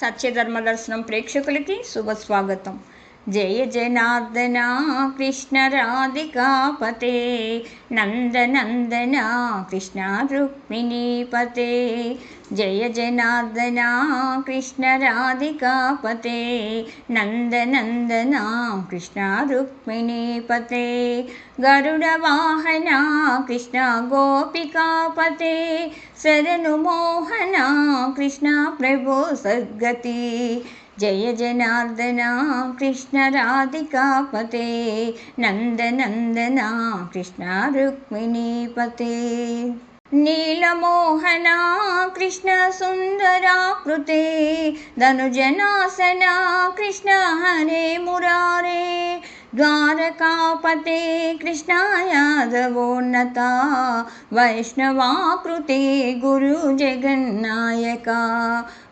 సత్యధర్మ దర్శనం ప్రేక్షకులకి శుభ స్వాగతం జయ జనార్దన కృష్ణ రాధికాపతే నందనందన కృష్ణ రుక్మిణీపతే जय जनार्दना कृष्णराधिकापते नन्दनन्दना कृष्णरुक्मिणीपते गरुडवाहना कृष्णगोपिका पते शरनुमोहना कृष्णप्रभो सद्गति जय जनार्दना कृष्णराधिकापते नन्दनन्दना कृष्णा रुक्मिणीपते नीलमोहना कृष्णसुन्दराकृते धनुजनासना कृष्णहरे मुरारे द्वारकापते कृष्णायादवोन्नता वैष्णवाकृते गुरुजगन्नायका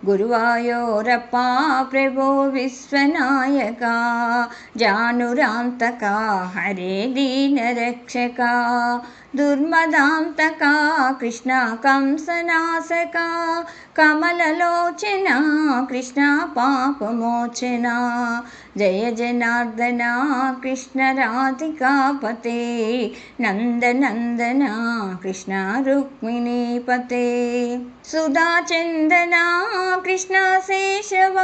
गुरुवायोरप्पा प्रभो विश्वनायका जानुरान्तका हरे दीनरक्षका दुर्मदान्तका कृष्णा कंसनाशका कमललोचना कृष्णा पापमोचना जय जनार्दना कृष्णराधिकापते नन्दनन्दना कृष्णा रुक्मिणीपते सुधाचन्दना कृष्णाशेषवाहना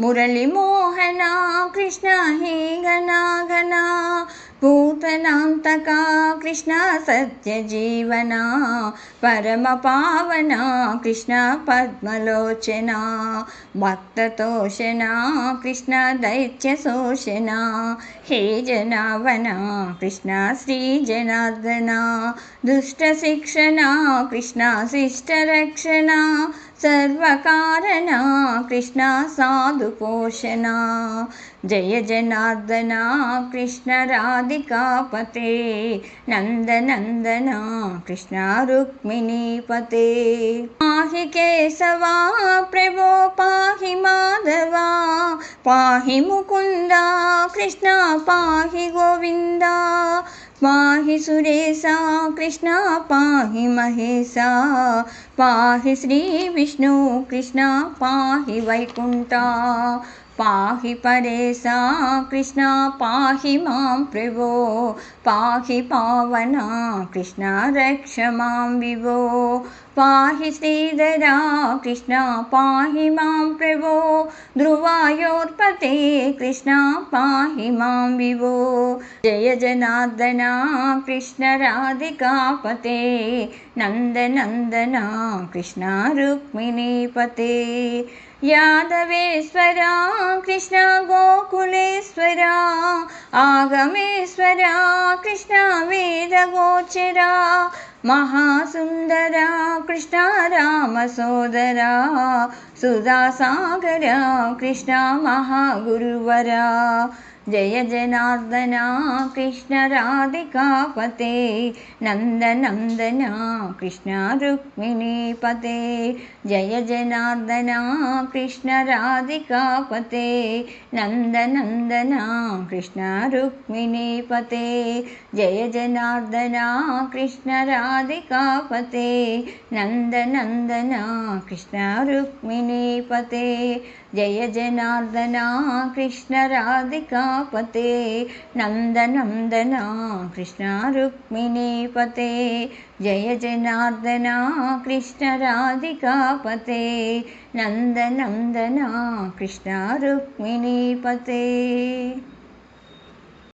मुरलीमोहना घना पूतनान्तका कृष्णसत्यजीवना परमपावना कृष्णपद्मलोचना भक्ततोषणा कृष्णदैत्यशोषणा हे जनावना कृष्णश्रीजनार्दना दुष्टशिक्षणा कृष्णाशिष्टरक्षणा सर्वकारणा कृष्णा साधुपोषणा जय जनार्दना कृष्णराधिकापते नन्दनन्दना कृष्णा रुक्मिणीपते पाहि केशवा प्रभो पाहि माधवा। पाहि मुकुन्दा कृष्णा पाहि गोविन्दा। पाहि सुरेशा, कृष्णा पाहि महेशा, पाहि श्रीविष्णु कृष्णा पाहि वैकुंठा, पाहि परेशा, कृष्णा पाहि माँ प्रभो, पाहि पावना, कृष्णा रक्ष माँ विभो पाहि श्रीधरा कृष्णा पाहि मां प्रभो ध्रुवायोर्पते कृष्णा पाहि मां विभो। जय जनार्दना कृष्णराधिकापते नन्दनन्दना कृष्ण रुक्मिणीपते यादवेश्वरा कृष्ण गोकुलेश्वरा आगमेश्वरा कृष्णवेदगोचरा महासुन्दरा कृष्णा रामसोदरा सुधासागरा कृष्णा महागुरुवरा जय जनार्दना कृष्णराधिकापते नन्दनन्दना कृष्ण जय जनार्दना कृष्णराधिकापते नन्दनन्दना कृष्ण जय जनार्दना कृष्णराधिकापते नन्दनन्दना कृष्ण जय जनार्दना कृष्णराधिका पते नन्दनंन्दना कृष्णारुक्मिणीपते जय जनार्दना कृष्णराधिकापते पते नन्दनन्दना कृष्णारुक्मिणीपते